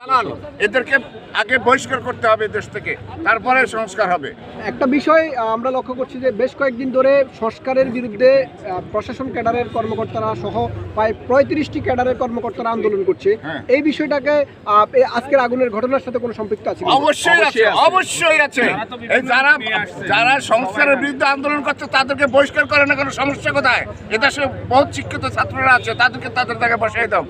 দালাল এদেরকে আগে বহিষ্কার করতে হবে দেশ থেকে তারপরে সংস্কার হবে। একটা বিষয় আমরা লক্ষ্য করছি যে বেশ কয়েকদিন ধরে সংস্কারের বিরুদ্ধে প্রশাসন ক্যাডারের কর্মকর্তারা সহ প্রায় পঁয়ত্রিশটি ক্যাডারের কর্মকর্তারা আন্দোলন করছে। হ্যাঁ। এই বিষয়টাকে আজকের আগুনের ঘটনার সাথে কোনো সম্পৃক্ত আছে অবশ্যই আছে অবশ্যই আছে। এই যারা যারা সংস্কারের বিরুদ্ধে আন্দোলন করছে তাদেরকে বহিষ্কার করে না কোনো সমস্যা কোথায়? এটা সে বহুত শিক্ষিত ছাত্ররা আছে তাদেরকে তাদের জায়গায় বসাই দাও।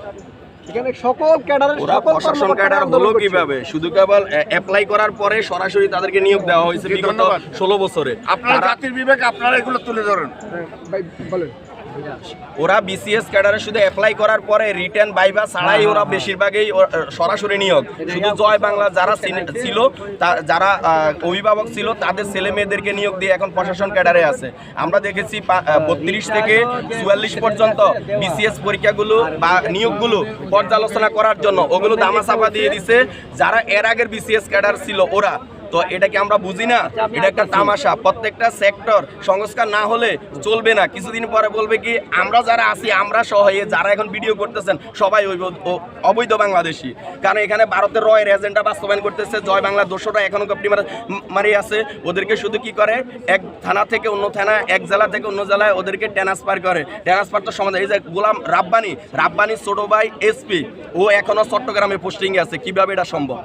এখানে সকল ক্যাডারের ওরা সকল প্রশাসন ক্যাডার হলো কীভাবে? শুধু কেবল অ্যাপ্লাই করার পরে সরাসরি তাদেরকে নিয়োগ দেওয়া হয়েছে বিগত। ষোলো বছরে। আপনারা জাতির বিবেক আপনারা এগুলো তুলে ধরেন। ভাই, বলেন। ওরা বিসিএস ক্যাডারে শুধু অ্যাপ্লাই করার পরে রিটার্ন বাইবা ছাড়াই ওরা বেশিরভাগই সরাসরি নিয়োগ। শুধু জয় বাংলা যারা ছিল তা- যারা অভিভাবক ছিল তাদের ছেলে মেয়েদেরকে নিয়োগ দিয়ে এখন প্রশাসন ক্যাডারে আছে। আমরা দেখেছি বত্রিশ থেকে চুয়াল্লিশ পর্যন্ত বিসিএস পরীক্ষাগুলো বা নিয়োগগুলো পর্যালোচনা করার জন্য ওগুলো দামাচাপা দিয়ে দিছে। যারা এর আগের বিসিএস ক্যাডার ছিল ওরা তো এটাকে আমরা বুঝি না। এটা একটা তামাশা। প্রত্যেকটা সেক্টর সংস্কার না হলে চলবে না। কিছুদিন পরে বলবে কি, আমরা যারা আছি, আমরা সহ যারা এখন ভিডিও করতেছেন, সবাই অবৈধ- বাংলাদেশি। কারণ এখানে ভারতের রয়ের এজেন্ডা বাস্তবায়ন করতেছে, জয় বাংলা দোষরা এখনও কপটি মারি আছে। ওদেরকে শুধু কি করে? এক থানা থেকে অন্য থানা, এক জেলা থেকে অন্য জেলায় ওদেরকে ট্রান্সফার করে। ট্রান্সফার তো সমাধান এই যে গোলাম রাব্বানি রাব্বানি ছোট ভাই এসপি ও এখনও চট্টগ্রামে পোস্টিং আছে। কীভাবে এটা সম্ভব?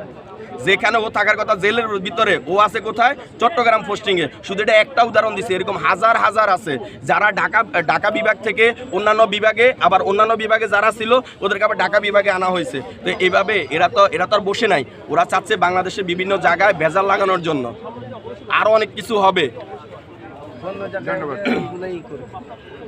যেখানে ও থাকার কথা জেলের ভিতরে ও আছে কোথায়? চট্টগ্রাম পোস্টিংয়ে শুধু এটা একটা উদাহরণ দিছে এরকম হাজার হাজার আছে। যারা ঢাকা ঢাকা বিভাগ থেকে অন্যান্য বিভাগে আবার অন্যান্য বিভাগে যারা ছিল ওদেরকে আবার ঢাকা বিভাগে আনা হয়েছে। তো এইভাবে এরা তো এরা তো আর বসে নাই। ওরা চাচ্ছে বাংলাদেশের বিভিন্ন জায়গায় ভেজাল লাগানোর জন্য। আরও অনেক কিছু হবে। ধন্যবাদ।